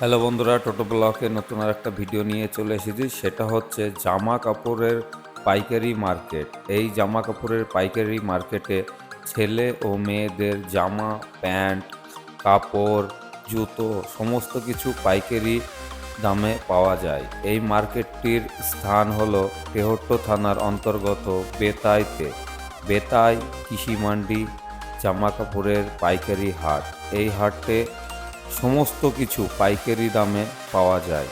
Hello বন্ধুরা, টোটো ব্লকে নতুন আর একটা ভিডিও নিয়ে চলে এসেছি। সেটা হচ্ছে জামা কাপড়ের পাইকারি মার্কেট। এই জামা কাপড়ের পাইকারি মার্কেটে ছেলে ও মেয়েদের জামা, প্যান্ট, কাপড়, জুতো সমস্ত কিছু পাইকারি দামে পাওয়া যায়। এই মার্কেটটির স্থান হলো তেহট্ট থানার অন্তর্গত বেতাইতে। বেতাই কৃষি মান্ডি জামা কাপড়ের পাইকারি হাট। এই হাটে সমস্ত কিছু পাইকারি দামে পাওয়া যায়।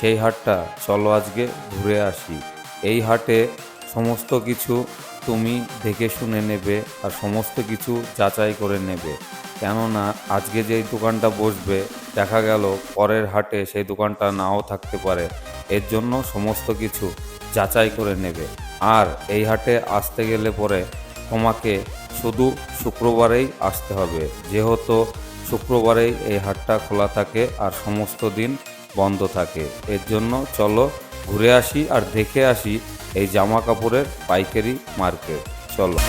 সেই হাটটা চলো আজকে ঘুরে আসি। এই হাটে সমস্ত কিছু তুমি দেখে শুনে নেবে আর সমস্ত কিছু যাচাই করে নেবে। কেননা আজকে যেই দোকানটা বসবে, দেখা গেল পরের হাটে সেই দোকানটা নাও থাকতে পারে। এর জন্য সমস্ত কিছু যাচাই করে নেবে। আর এই হাটে আসতে গেলে পরে তোমাকে শুধু শুক্রবারেই আসতে হবে। যেহেতু শুক্রবারেই এই হাটটা খোলা থাকে আর সমস্ত দিন বন্ধ থাকে। এর জন্য চলো ঘুরে আসি আর দেখে আসি এই জামা কাপড়ের পাইকারি মার্কেট। চলো।